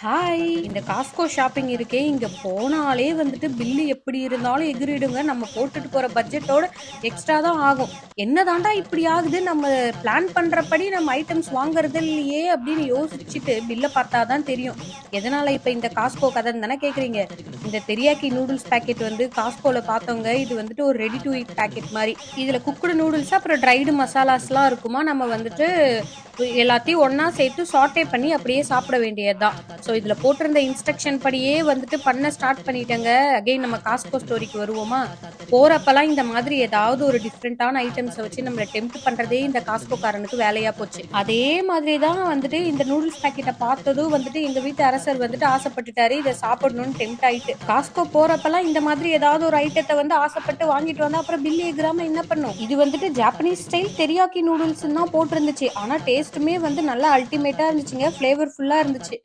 Hi இந்த Costco shopping இருக்கே. இங்கே போனாலே வந்துட்டு பில்லு எப்படி இருந்தாலும் எகிரிடுங்க. நம்ம போட்டுட்டு போகிற பட்ஜெட்டோட எக்ஸ்ட்ரா தான் ஆகும். என்னதாண்டா இப்படி ஆகுது? நம்ம பிளான் பண்ணுறபடி நம்ம ஐட்டம்ஸ் வாங்குறது இல்லையே அப்படின்னு யோசிச்சுட்டு பில்லை பார்த்தா தான் தெரியும். எதனால் இப்போ இந்த காஸ்கோ கதைன்னு தானே கேட்குறீங்க இந்த தெரியாக்கி நூடுல்ஸ் பாக்கெட் வந்து காஸ்கோவில் பார்த்தவங்க இது வந்துட்டு ஒரு ரெடி டு ஈட் பாக்கெட் மாதிரி. இதில் குக்குடு நூடுல்ஸ் அப்புறம் ட்ரைடு மசாலாஸ்லாம் இருக்குமா? நம்ம வந்துட்டு எல்லாத்தையும் ஒன்னா சேர்த்து சாட்டே பண்ணி அப்படியே சாப்பிட வேண்டியதுதான். ஸோ இதுல போட்டிருந்த இன்ஸ்ட்ரக்ஷன் படியே வந்துட்டு பண்ண ஸ்டார்ட் பண்ணிட்டேங்க. அகைன் நம்ம காஸ்கோ ஸ்டோரிக்கு வருவோமா? போறப்பெல்லாம் இந்த மாதிரி ஏதாவது ஒரு டிஃப்ரெண்டான ஐட்டம்ஸை வச்சு நம்மளை டெம்ப் பண்றதே இந்த காஸ்கோக்காரனுக்கு வேலையா போச்சு. அதே மாதிரி தான் வந்துட்டு இந்த நூடுல்ஸ் பாக்கெட்டை பார்த்ததும் வந்துட்டு எங்க வீட்டு அரசர் வந்துட்டு ஆசைப்பட்டுட்டாரு இதை சாப்பிடணும்னு டெம்ட் ஆயிட்டு. காஸ்கோ போறப்பெல்லாம் இந்த மாதிரி ஏதாவது ஒரு ஐட்டத்தை வந்து ஆசைப்பட்டு வாங்கிட்டு வந்தா அப்புறம் பில்லி கிராம என்ன பண்ணும்? இது வந்துட்டு ஜாப்பனீஸ் ஸ்டைல் தெரியாக்கி நூடுல்ஸ் தான் போட்டிருந்துச்சு. ஆனா டேஸ்ட்டுமே வந்து நல்லா அல்டிமேட்டாக இருந்துச்சுங்க. ஃப்ளேவர் ஃபுல்லாக இருந்துச்சு.